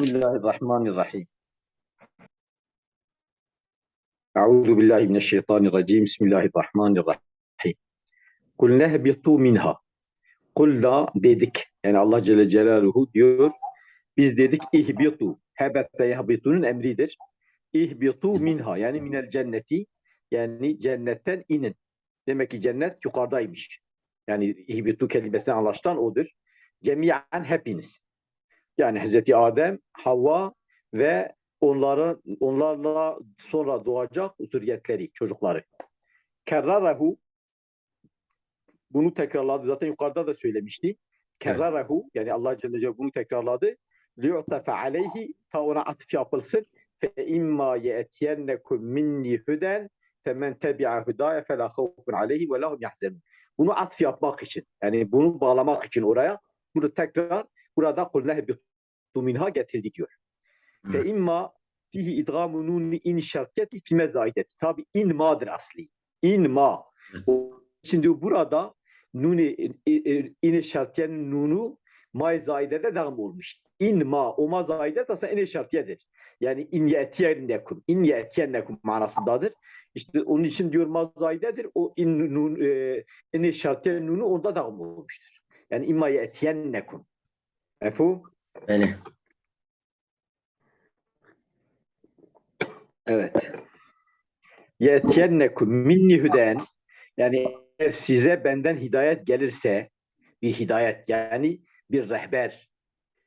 Bismillahirrahmanirrahim. Euzu billahi mineşşeytanirracim. Bismillahirrahmanirrahim. Kul nehbitu minha. Kul da dedik. Yani Allah Celle Celaluhu diyor. Biz dedik ihbitu. Hebette yahbitunun emridir. İhbitu minha. Yani minel cenneti. Yani cennetten inin. Demek ki cennet yukarıdaymış. Yani ihbitu kelimesinden anlaşılan odur. Cemiyen hepiniz. Yani Hazreti Adem, Havva ve onların onlarla sonra doğacak zürriyetleri, çocukları. Kerrarehu bunu tekrarladı. Zaten yukarıda da söylemişti. Kerrarehu yani Allah Celle Celaluhu bunu tekrarladı. Liyu'tefe aleyhi ta ona atıf yapılsın. Fe imma ye'tiyennekum minni huden femen tebi'a hudaya fe la havfun aleyhi ve lahum yahzenun. Bunu atf yapmak için yani bunu bağlamak için oraya bunu tekrar burada kul nehbitu minha getirdi diyor. Fe imma fihi idgamu nuni in şartiyeti fime zaideti. Tabi in ma'dır asli. In ma. Şimdi burada nuni in şartiyenin nunu ma zaidede devam olmuş. In ma o ma zaide da in şartiyedir. Yani in ye'tiyennekum. In ye'tiyennekum manasındadır. İşte onun için diyor ma zaidedir. O in nun e, in şartiyenin nunu onda devam olmuştur. Yani imma ye'tiyennekum. Mefhum? Bəli. Evet. Yetiyennekum minni hüden yani eğer size benden hidayet gelirse bir hidayet yani bir rehber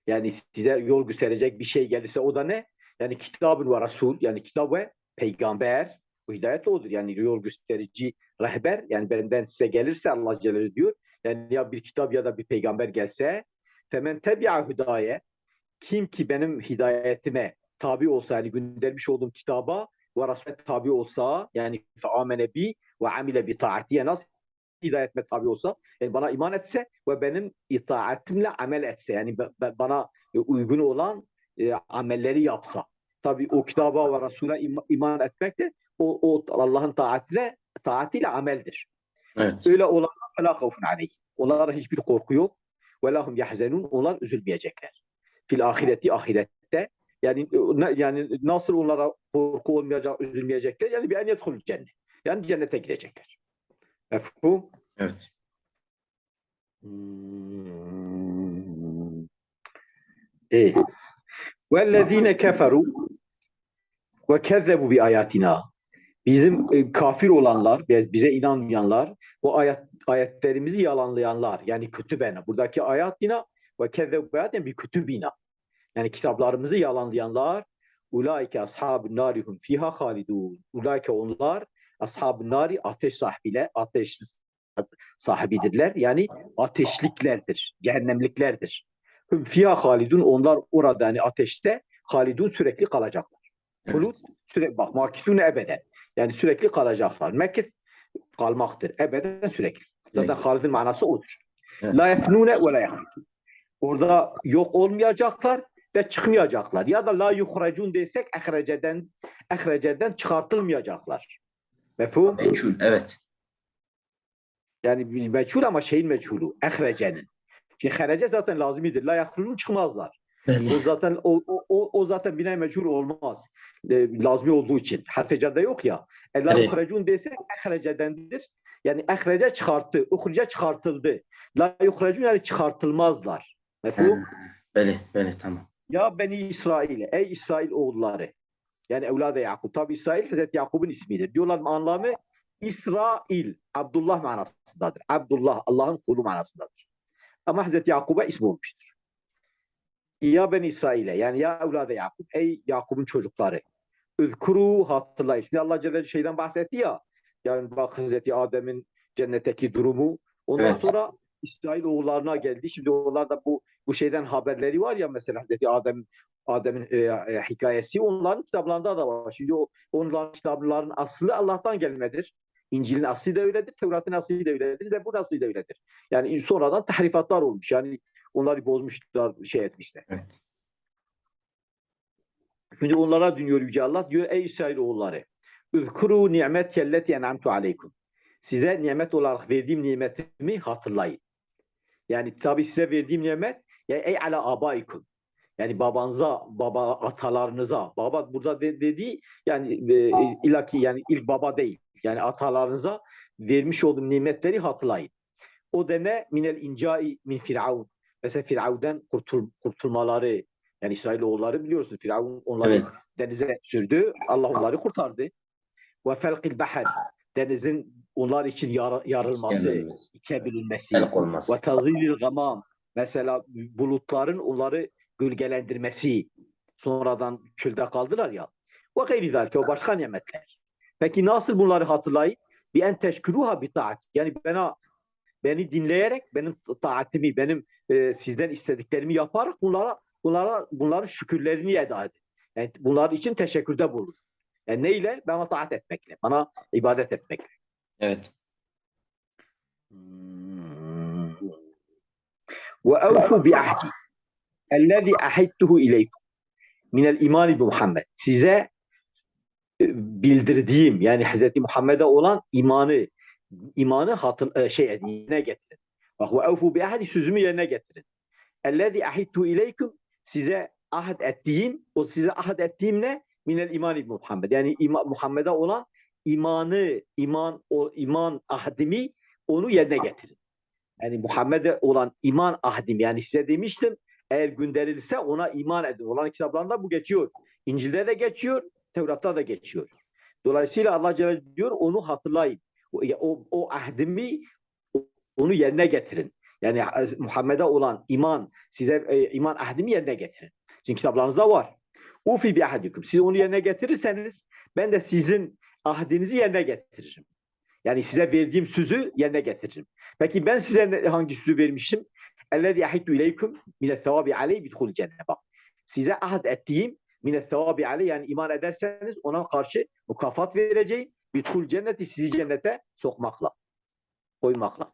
yani size yol gösterecek bir şey gelirse o da ne? Yani kitabın ve rasul yani kitap ve peygamber bu hidayet odur. Yani yol gösterici rehber yani benden size gelirse Allah Celle diyor. Yani ya bir kitap ya da bir peygamber gelse Femen tebi'a hüdaye kim ki benim hidayetime tabi olsa yani göndermiş olduğum kitaba ve Resul'e tabi olsa yani fe'amene bi ve amile bi taatiye nasıl hidayetime tabi olsa yani bana iman etse ve benim itaatimle amel etse yani bana uygun olan e, amelleri yapsa. Tabi o kitaba ve Resul'e iman etmek de o, o Allah'ın taatine taatiyle ameldir. Evet. Öyle olanlar fela havfun aleyh. Onlara hiçbir korku yok ve lahum yahzenun onlar üzülmeyecekler. Fil ahireti ahirette yani yani nasıl onlara korku olmayacak, üzülmeyecekler? Yani bir eniyet kul cennet. Yani cennete girecekler. Mefhum? Evet. Hmm. İyi. Vellezine keferu ve kezzebu bi ayatina. Bizim e, kafir olanlar, bize inanmayanlar bu ayet ayetlerimizi yalanlayanlar, yani kütübena, buradaki ayatina ve kezzebu beyaten bir kütübina. Yani kitaplarımızı yalanlayanlar, ulaike ashabun narihum fiha halidun. Ulaike onlar ashab-ı nari ateş sahibiyle, ateş sahibidirler. Yani ateşliklerdir, cehennemliklerdir. Hum fiha halidun. Onlar orada yani ateşte halidun sürekli kalacaklar. Hulut sürekli bak makitun ebeden. Yani sürekli kalacaklar. Mekis kalmaktır. Ebeden sürekli. Zaten halidin manası odur. Evet. La yefnune ve la yahrucun. Orada yok olmayacaklar ve çıkmayacaklar. Ya da la yuhracun desek ehreceden ehreceden çıkartılmayacaklar. Mefhum? Meçhul. Evet. Yani meçhul ama şeyin meçhulu. Ehrecenin. Şimdi herece zaten lazimidir. La yahrucun çıkmazlar. O Bəli. zaten o, o, o, o zaten bina meçhul olmaz. E, lazmi olduğu için. Harf cedde yok ya. E, la Evet. yuhracun desek ehrecedendir. Yani ehrece çıkarttı. Uhrice çıkartıldı. La yuhracun yani çıkartılmazlar. Mefhum? Bəli, bəli, tamam. Ya Beni İsrail, ey İsrail oğulları. Yani evladı Yakup. Tabi İsrail Hazreti Yakup'un ismidir. Diyorlar anlamı İsrail. Abdullah manasındadır. Abdullah Allah'ın kulu manasındadır. Ama Hazreti Yakup'a isim olmuştur. Ya ben İsrail'e yani ya evladı Yakup. Ey Yakup'un çocukları. Ülkuru hatırlayın. Şimdi Allah Celle şeyden bahsetti ya. Yani bak Hazreti Adem'in cennetteki durumu. Ondan Evet. sonra İsrail oğullarına geldi. Şimdi onlar da bu bu şeyden haberleri var ya mesela Hazreti Adem Adem'in e, e, hikayesi onların kitaplarında da var. Şimdi o onların kitaplarının aslı Allah'tan gelmedir. İncil'in aslı da öyledir, Tevrat'ın aslı da öyledir, Zebur aslı da öyledir. Yani sonradan tahrifatlar olmuş. Yani onları bozmuşlar, şey etmişler. Evet. Şimdi onlara dönüyor Yüce Allah diyor ey İsrail oğulları Üzkuru nimet kelleti en'amtu aleykum. Size nimet olarak verdiğim nimetimi hatırlayın. Yani tabi size verdiğim nimet ya ey ala abaikum. Yani babanıza, baba atalarınıza, baba burada de, dediği yani e, ilaki yani ilk baba değil. Yani atalarınıza vermiş olduğum nimetleri hatırlayın. O deme minel incai min firavun. Mesela Firavun'dan kurtul, kurtulmaları yani İsrailoğulları biliyorsun Firavun onları Evet. denize sürdü. Allah onları kurtardı. Ve felkil bahar. Denizin onlar için yar, yarılması, Yenilmez. ikiye bölünmesi. Ve tazilil gamam. Mesela bulutların onları gölgelendirmesi. Sonradan çölde kaldılar ya. Ve gayri zalike o başka nimetler. Peki nasıl bunları hatırlayın? Bir en teşkuruha bir taat. Yani bana beni dinleyerek benim taatimi, benim e, sizden istediklerimi yaparak bunlara bunlara bunların şükürlerini eda edin. Yani bunlar için teşekkürde bulun. Yani neyle? Bana taat etmekle, bana ibadet etmekle. Evet. Hmm. Ve evfu bi ahdi ellezî ahittuhu ileykum minel imani bi Muhammed. Size e, bildirdiğim yani Hz. Muhammed'e olan imanı imanı hatır, e, şey yerine getirin. Bak ve evfu bi ahdi sözümü yerine getirin. Ellezî ahittuhu ileykum size ahd ettiğim, o size ahd ettiğim ne? Minel iman ibn Muhammed. Yani ima, Muhammed'e olan imanı, iman o iman ahdimi onu yerine getirin. Yani Muhammed'e olan iman ahdim yani size demiştim eğer gönderilse ona iman edin. Olan kitaplarında bu geçiyor. İncil'de de geçiyor, Tevrat'ta da geçiyor. Dolayısıyla Allah Celle diyor onu hatırlayın. O, o, o ahdimi onu yerine getirin. Yani Muhammed'e olan iman, size e, iman ahdimi yerine getirin. Çünkü kitaplarınızda var. Ufi bi ahdikum. Siz onu yerine getirirseniz ben de sizin ahdinizi yerine getiririm. Yani size verdiğim sözü yerine getiririm. Peki ben size hangi sözü vermişim? Ellezî ahidtu ileykum mine sevabi aleyh bidhul cennet. Bak size ahd ettiğim mine sevabi aleyh yani iman ederseniz ona karşı mukafat vereceğim. Bidhul cenneti sizi cennete sokmakla, koymakla.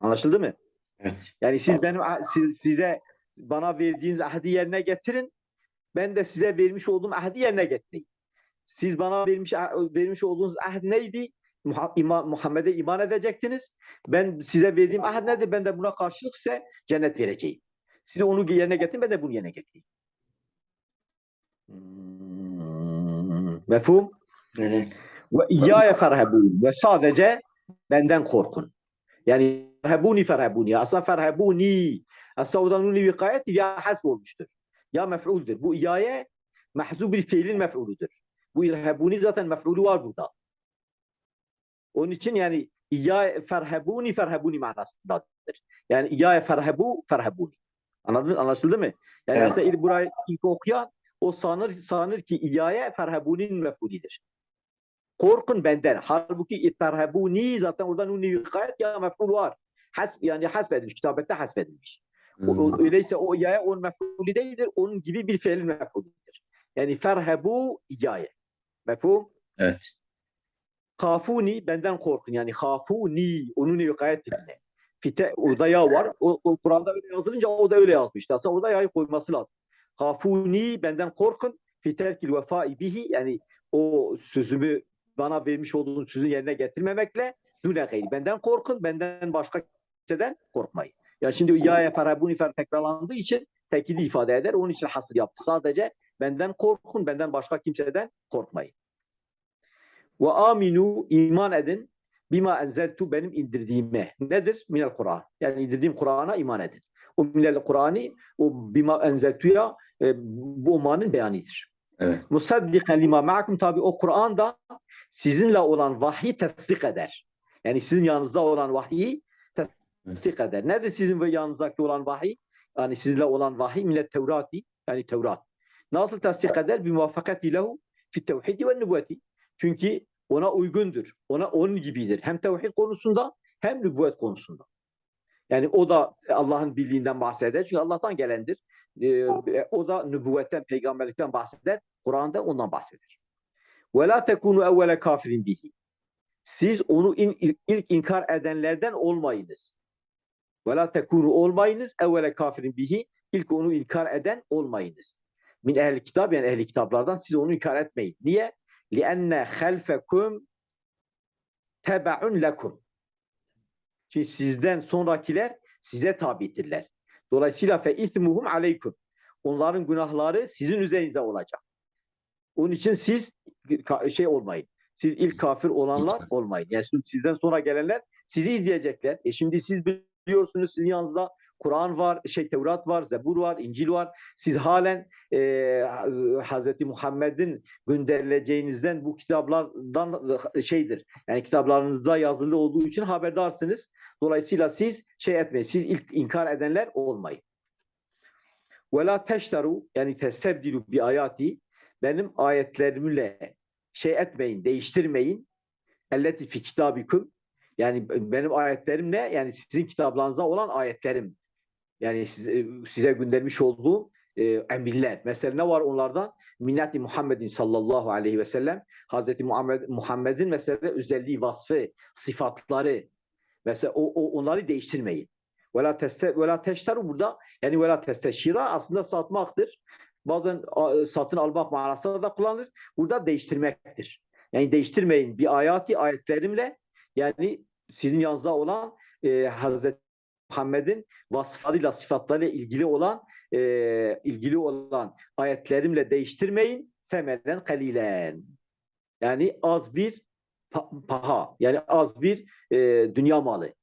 Anlaşıldı mı? Evet. Yani siz benim siz, size bana verdiğiniz ahdi yerine getirin. Ben de size vermiş olduğum ahdi yerine getireyim. Siz bana vermiş ah- vermiş olduğunuz ahd neydi? Muhammed'e iman edecektiniz. Ben size verdiğim ahd nedir? Ben de buna karşılık ise cennet vereceğim. Siz onu yerine getirin, ben de bunu yerine getireyim. Hmm, Mefhum? Evet. Ve iyyâye ferhebûn. Ve sadece benden korkun. Yani ferhebûni ferhebûni. Aslında ferhebûni. Aslında oradan nuni vikayet ya hasb olmuştur. Ya mef'uldür. Bu iyyâye mahzub bir fiilin mef'uludur. Bu irhebûni zaten mef'ulü var burada. Onun için yani iyyâye ferhebûni ferhebûni manasındadır. Yani iyyâye ferhebû ferhebûni. Anladın, anlaşıldı mı? Yani Evet. ilk burayı ilk okuyan o sanır sanır ki iyyâye ferhebûnin mef'ulidir. Korkun benden. Halbuki ferhebûni zaten orada nuni ya mef'ul var. Hasb yani hasbedilmiş. Kitabette hasbedilmiş. O, Hmm. öyleyse o iyaye onun mef'ulü değildir. Onun gibi bir fiilin mef'ulüdür. Yani ferhebu iyaye. Mefhum? Evet. Kafuni benden korkun. Yani hafuni onun yukayet diline. Fite orada ya var. O, o Kur'an'da öyle yazılınca o da öyle yazmıştı. Aslında orada yayı koyması lazım. Hafuni benden korkun. Fiterkil vefai bihi yani o sözümü bana vermiş olduğun sözün yerine getirmemekle düne gayri. Benden korkun. Benden başka kimseden korkmayın. Ya şimdi ya ferabuni fer tekrarlandığı için tekidi ifade eder. Onun için hasır yaptı. Sadece benden korkun. Benden başka kimseden korkmayın. Ve aminu iman edin bima enzeltu benim indirdiğime. Nedir? Minel Kur'an. Yani indirdiğim Kur'an'a iman edin. O minel Kur'an'ı o bima enzeltuya e, bu umanın beyanıdır. Evet. Musaddiqen lima ma'akum tabi o Kur'an da sizinle olan vahyi tasdik eder. Yani sizin yanınızda olan vahyi eder. Nedir sizin ve yanınızdaki olan vahiy? Yani sizinle olan vahiy millet Tevrati yani Tevrat. Nasıl tasdik eder? Bir muvaffakati lehu fi tevhidi ve nübüvveti. Çünkü ona uygundur. Ona onun gibidir. Hem tevhid konusunda hem nübüvvet konusunda. Yani o da Allah'ın birliğinden bahseder. Çünkü Allah'tan gelendir. Ee, o da nübüvvetten, peygamberlikten bahseder. Kur'an'da ondan bahseder. Ve la tekunu evvele kafirin bihi. Siz onu in- ilk inkar edenlerden olmayınız. Ve la tekunu olmayınız evvele kafirin bihi. İlk onu inkar eden olmayınız. Min ehli kitap yani ehli kitaplardan siz onu inkar etmeyin. Niye? لِأَنَّ خَلْفَكُمْ تَبَعٌ lekum. Çünkü sizden sonrakiler size tabidirler. Dolayısıyla fe ismuhum aleykum. onların günahları sizin üzerinize olacak. Onun için siz ka- şey olmayın. Siz ilk kafir olanlar olmayın. Yani siz- sizden sonra gelenler sizi izleyecekler. E şimdi siz biliyorsunuz sizin yanınızda Kur'an var, şey Tevrat var, Zebur var, İncil var. Siz halen e, Hz. Muhammed'in gönderileceğinizden bu kitaplardan e, şeydir. Yani kitaplarınızda yazılı olduğu için haberdarsınız. Dolayısıyla siz şey etmeyin. Siz ilk inkar edenler olmayın. Ve la teşteru yani testebdilu bi ayati benim ayetlerimle şey etmeyin, değiştirmeyin. Elleti fi kitabikum yani benim ayetlerim ne? Yani sizin kitaplarınızda olan ayetlerim. Yani size, size göndermiş olduğum e, emirler. Mesela ne var onlardan? Minneti Muhammedin sallallahu aleyhi ve sellem. Hazreti Muhammed, Muhammed'in mesela özelliği, vasfı, sıfatları. Mesela o, o onları değiştirmeyin. Vela teste vela teşteru burada yani vela testeşira aslında satmaktır. Bazen satın almak manasında da kullanılır. Burada değiştirmektir. Yani değiştirmeyin bir ayati ayetlerimle yani sizin yanınızda olan e, Hazreti Muhammed'in vasıflarıyla, sıfatlarıyla ilgili olan e, ilgili olan ayetlerimle değiştirmeyin. Temelen kalilen. Yani az bir pa- paha. Yani az bir e, dünya malı.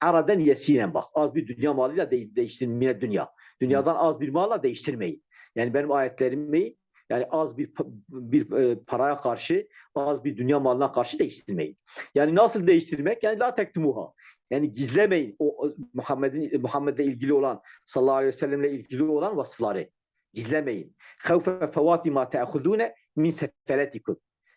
Araden yesinen bak. Az bir dünya malıyla de- değiştirmeye dünya. Dünyadan az bir malla değiştirmeyin. Yani benim ayetlerimi yani az bir bir e, paraya karşı az bir dünya malına karşı değiştirmeyin. Yani nasıl değiştirmek? Yani la tektumuha. Yani gizlemeyin o Muhammed'in Muhammed'le ilgili olan sallallahu aleyhi ve sellemle ilgili olan vasıfları. Gizlemeyin. Havfe fevati ma te'khudune min seferetikum.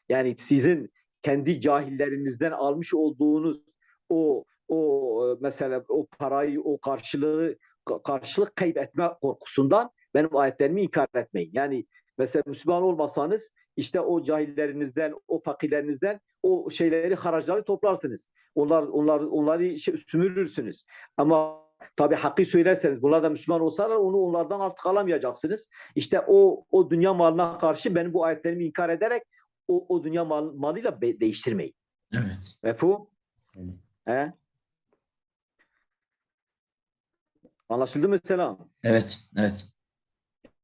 Yani sizin kendi cahillerinizden almış olduğunuz o o mesela o parayı o karşılığı ka- karşılık kaybetme korkusundan benim ayetlerimi inkar etmeyin. Yani mesela Müslüman olmasanız işte o cahillerinizden, o fakirlerinizden o şeyleri, haracları toplarsınız. Onlar, onlar, onları şey, sümürürsünüz. Ama tabii hakkı söylerseniz, bunlar da Müslüman olsalar onu onlardan artık alamayacaksınız. İşte o o dünya malına karşı benim bu ayetlerimi inkar ederek o, o dünya mal, malıyla be- değiştirmeyin. Evet. Mefhum? Evet. He? Anlaşıldı mı selam? Evet. Evet.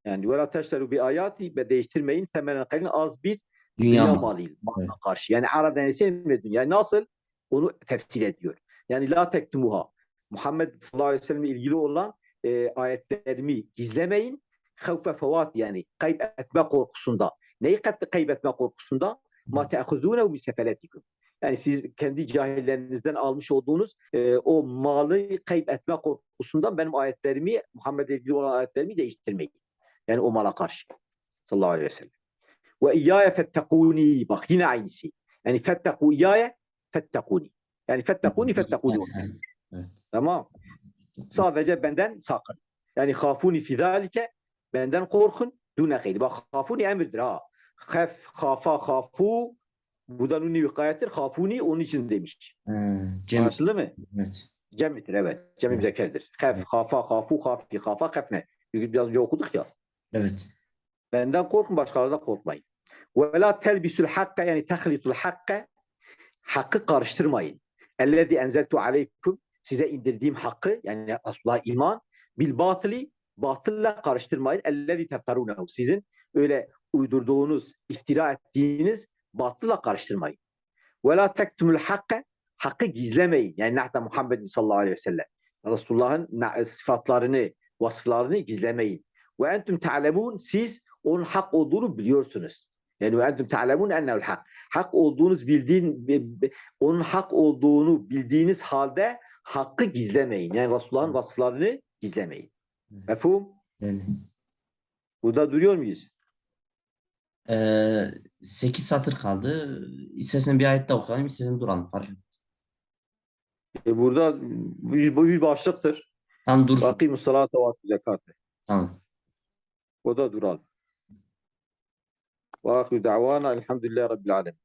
Yani ve la teşteru bi ayati ve değiştirmeyin temelen kalin az bir Dünya dünya malı. malıyla Evet. karşı. Yani ara denesi. Yani nasıl? Onu tefsir ediyor. Yani la tektumuha. Muhammed sallallahu aleyhi ve sellem'le ilgili olan e, ayetlerimi gizlemeyin. Havfe fevat yani kaybetme korkusunda. Neyi kay- kaybetme korkusunda? Ma te'khuzûne min sefeletikum. Yani siz kendi cahillerinizden almış olduğunuz e, o malı kaybetme korkusundan benim ayetlerimi, Muhammed'le ilgili olan ayetlerimi değiştirmeyin. Yani o mala karşı. Sallallahu aleyhi ve sellem. Ve iyyâye fettekûni. Bak yine aynısı. Yani fettekû iyyâye fettekûni. Yani fettekûni fettekûni. Tamam. Sadece benden sakın. Yani khafuni fi zalike benden korkun. Dune gayri. Bak khafuni emirdir ha. Khaf, khafa, khafu bu da nuni vikayettir. Khafuni onun için demiş. Cem. Anlaşıldı mı? Evet. Cem'dir evet. Cem müzekkerdir. Khaf, khafa, khafu, khafi, khafa, khafne. Biraz önce okuduk ya. Evet. Benden korkun başkalarından korkmayın. Ve la telbisul hakka yani tehlitul hakka hakkı karıştırmayın. Ellezî enzeltu aleykum size indirdiğim hakkı yani Resulullah'a iman bil batıli batılla karıştırmayın. Ellezî tefterunehu sizin öyle uydurduğunuz, iftira ettiğiniz batılla karıştırmayın. Ve la tektumul hakka hakkı gizlemeyin. Yani nahta Muhammedin sallallahu aleyhi ve sellem. Resulullah'ın sıfatlarını, vasıflarını gizlemeyin. Ve entüm ta'lemun siz onun hak olduğunu biliyorsunuz. Yani ve entüm ta'lemun ennehu'l hak. Hak olduğunuz bildiğin bi- bi- onun hak olduğunu bildiğiniz halde hakkı gizlemeyin. Yani Resulullah'ın vasıflarını gizlemeyin. Mefhum? Yani, Burada duruyor muyuz? Ee, 8 satır kaldı. İstersen bir ayet daha okuyalım, istersen duralım. Fark etmez. E burada bu bir başlıktır. Tam dursun. Bakimus salate ve zekatı. Tamam. O da duralım. Ve ahiru da'vana elhamdülillahi rabbil alemin.